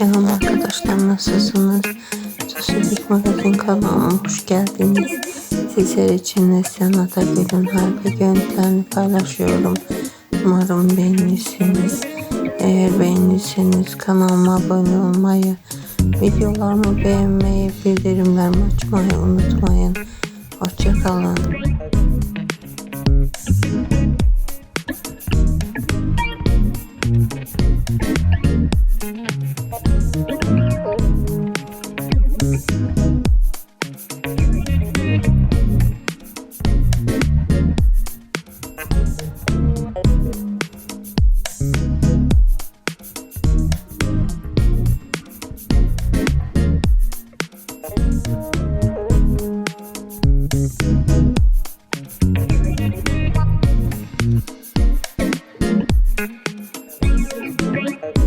Selam arkadaşlar nasılsınız? Sözlük Magazin kanalıma hoş geldiniz. Sizler için Neslihan Atagül'ün harika görüntülerini paylaşıyorum. Umarım beğenirsiniz. Eğer beğenirseniz kanalıma abone olmayı, videolarımı beğenmeyi, bildirimlerimi açmayı unutmayın. Hoşçakalın. Bye.